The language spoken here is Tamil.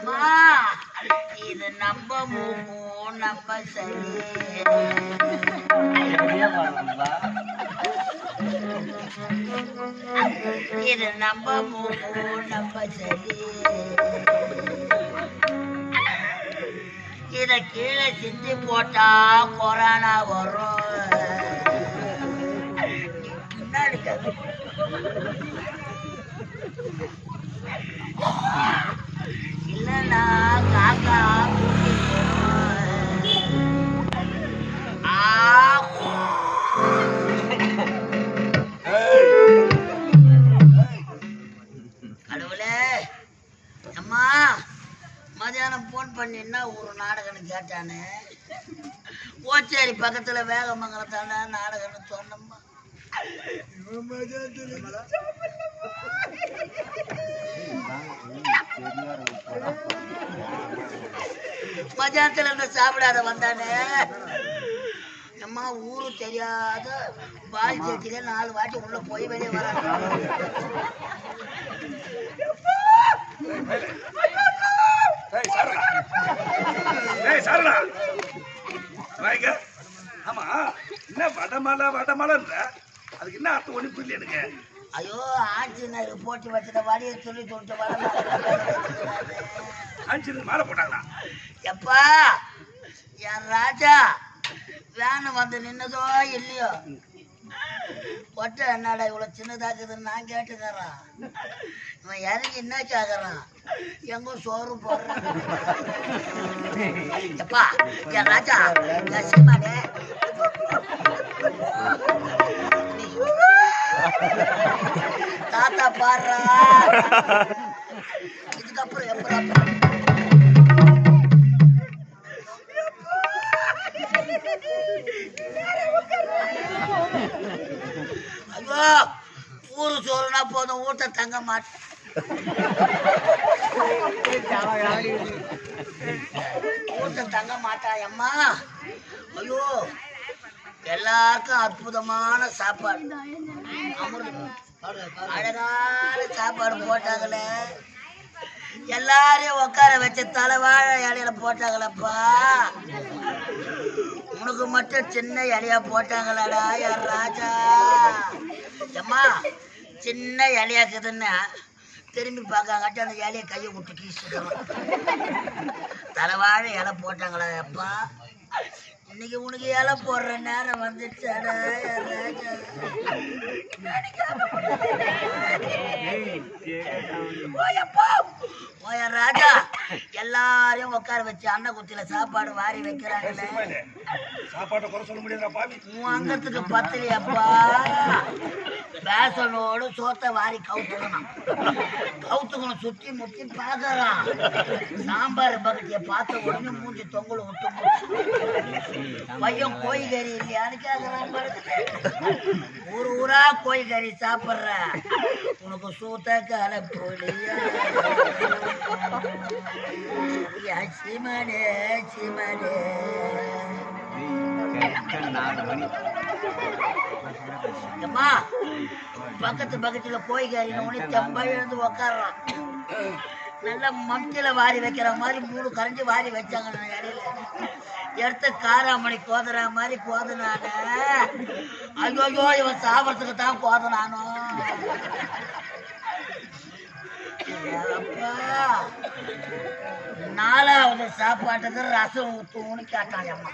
அம்மா இது நம்ம மூமோ நம்ம சரி. இது நம்ம மூமோ நம்ம சரி. இத கீழே சிந்தி போட்டா கொரோனா வரும். முன்னாடி ஃபோன் பண்ணினா ஒரு நாடகம்னு கேட்டானே. ஓச்சேரி பக்கத்தில் வேகமங்கலத்தான நாடகம்னு சொன்னம்மா. இவன் இருந்து சாப்பிடாத வந்தானே. அம்மா ஊரு தெரியாத பால் சேர்த்தில நாலு வாட்டி உள்ள போய் வெளியே வர வாங்க. ஆமா என்ன வடமலை வடமலைன்ற? அதுக்கு என்ன அர்த்தம் ஒண்ணு புரியல எனக்கு. ஐயோ ஆஞ்சநேயர் போட்டி வச்சுட்ட வழியை சொல்லி சொல்லிட்டு வர அஞ்சு மாலை போட்டாங்களா? எப்பா என் ராஜா வேன் வந்து நின்னதோ இல்லையோ? ஒட்டை என்னடா இவ்வளோ சின்னதாக்குதுன்னு நான் கேட்டுக்கிறேன். இவன் இறங்கி என்ன கேட்குறான் எங்க சோறு போடுறான். எப்பா என் ராஜா என் தாத்தா பாடுறா. இதுக்கப்புறம் எப்படா ஐயோ ஊரு சோறுனா போதும் ஊட்ட தங்க மாட்டேன். ஊட்ட தங்க மாட்டான் அம்மா. ஐயோ எல்லாருக்கும் அற்புதமான சாப்பாடு. அழகான சாப்பாடு போட்டாங்களே. எல்லாரையும் உட்கார வச்சு தலைவாழ இலையில போட்டாங்களப்பா. உனக்கு மட்டும் சின்ன இலையா போட்டாங்களாடா யார் ராஜா? அம்மா சின்ன இலையாக்குதுன்னு திரும்பி பார்க்காங்கட்டு அந்த இலையை கையை விட்டு கீசுக்கிறோம் தலைவாழை இலை போட்டாங்களா அப்பா? இன்னைக்கு உனக்கு இலை போடுற நேரம் வந்துச்சாடா யார் ராஜா? ஓயப்பா ஓய ராஜா. எல்லாரையும் உட்கார வச்சு அன்ன குத்தில சாப்பாடு வாரி வைக்கிறாங்களே. சாப்பாட்டை குறை சொல்ல முடியாதா பாவி. உன் அங்கத்துக்கு பத்திரியாப்பா பேசனோடு சோத்தை வாரி கவுத்துக்கணும். கவுத்துக்கணும் சுத்தி முத்தி பார்க்கறான். சாம்பார் பக்கத்திய பார்த்த உடனே மூஞ்சி தொங்கல் விட்டு. பையன் கோழி கறி இல்லையான்னு கேட்கறான் பாருங்க. ஊர் ஊரா கோழி கறி சாப்பிட்ற. உனக்கு சூத்த கால போலியா சீமானே அம்மா பக்கத்து பக்கத்துல போய் கறினு தெம்பா எழுந்து உக்காடுறான் நல்லா மம்தியில வாரி வைக்கிற மாதிரி மூணு கரண்டி வாரி வச்சாங்க நான் இடையில. எடுத்து காராமணி கோதுற மாதிரி கோதுனான ஐயோ இவன் சாப்பிட்றதுக்கு தான் கோதுனானோ நாலாவது சாப்பாட்டுக்கு ரசம் ஊத்துவோம்னு கேட்டாங்க அம்மா